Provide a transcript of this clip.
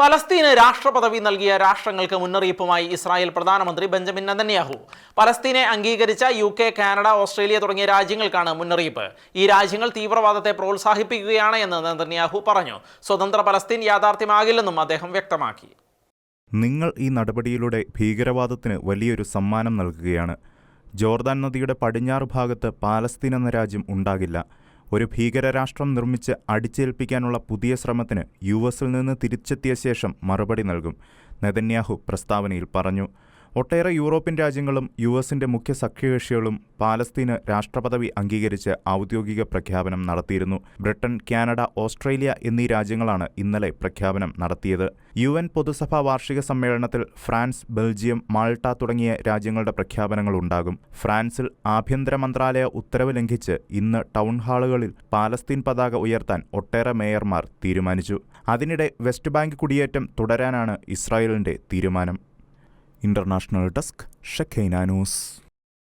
പലസ്തീന് രാഷ്ട്രപദവി നൽകിയ രാഷ്ട്രങ്ങൾക്ക് മുന്നറിയിപ്പുമായി ഇസ്രായേൽ പ്രധാനമന്ത്രി ബെഞ്ചമിൻ നെതന്യാഹു. പലസ്തീനെ അംഗീകരിച്ച യു കെ കാനഡ ഓസ്ട്രേലിയ തുടങ്ങിയ രാജ്യങ്ങൾക്കാണ് മുന്നറിയിപ്പ്. ഈ രാജ്യങ്ങൾ തീവ്രവാദത്തെ പ്രോത്സാഹിപ്പിക്കുകയാണ് എന്ന് നെതന്യാഹു പറഞ്ഞു. സ്വതന്ത്ര പലസ്തീൻ യാഥാർത്ഥ്യമാകില്ലെന്നും അദ്ദേഹം വ്യക്തമാക്കി. നിങ്ങൾ ഈ നടപടിയിലൂടെ ഭീകരവാദത്തിന് വലിയൊരു സമ്മാനം നൽകുകയാണ്. ജോർദാൻ നദിയുടെ പടിഞ്ഞാറ് ഭാഗത്ത് പാലസ്തീൻ എന്ന രാജ്യം ഉണ്ടാകില്ല. ഒരു ഭീകരരാഷ്ട്രം നിർമ്മിച്ച് അടിച്ചേൽപ്പിക്കാനുള്ള പുതിയ ശ്രമത്തിന് യു എസിൽ നിന്ന് തിരിച്ചെത്തിയ ശേഷം മറുപടി നൽകും നെതന്യാഹു പ്രസ്താവനയിൽ പറഞ്ഞു. ഒട്ടേറെ യൂറോപ്യൻ രാജ്യങ്ങളും യു എസിന്റെ മുഖ്യ സഖ്യകക്ഷികളും പാലസ്തീന് രാഷ്ട്രപദവി അംഗീകരിച്ച് ഔദ്യോഗിക പ്രഖ്യാപനം നടത്തിയിരുന്നു. ബ്രിട്ടൻ കാനഡ ഓസ്ട്രേലിയ എന്നീ രാജ്യങ്ങളാണ് ഇന്നലെ പ്രഖ്യാപനം നടത്തിയത്. യു എൻ പൊതുസഭാ വാർഷിക സമ്മേളനത്തിൽ ഫ്രാൻസ് ബെൽജിയം മാൾട്ട തുടങ്ങിയ രാജ്യങ്ങളുടെ പ്രഖ്യാപനങ്ങൾ ഉണ്ടാകും. ഫ്രാൻസിൽ ആഭ്യന്തര മന്ത്രാലയ ഉത്തരവ് ലംഘിച്ച് ഇന്ന് ടൗൺ ഹാളുകളിൽ പാലസ്തീൻ പതാക ഉയർത്താൻ ഒട്ടേറെ മേയർമാർ തീരുമാനിച്ചു. അതിനിടെ വെസ്റ്റ് ബാങ്ക് കുടിയേറ്റം തുടരാനാണ് ഇസ്രായേലിന്റെ തീരുമാനം. International desk Shekhina news.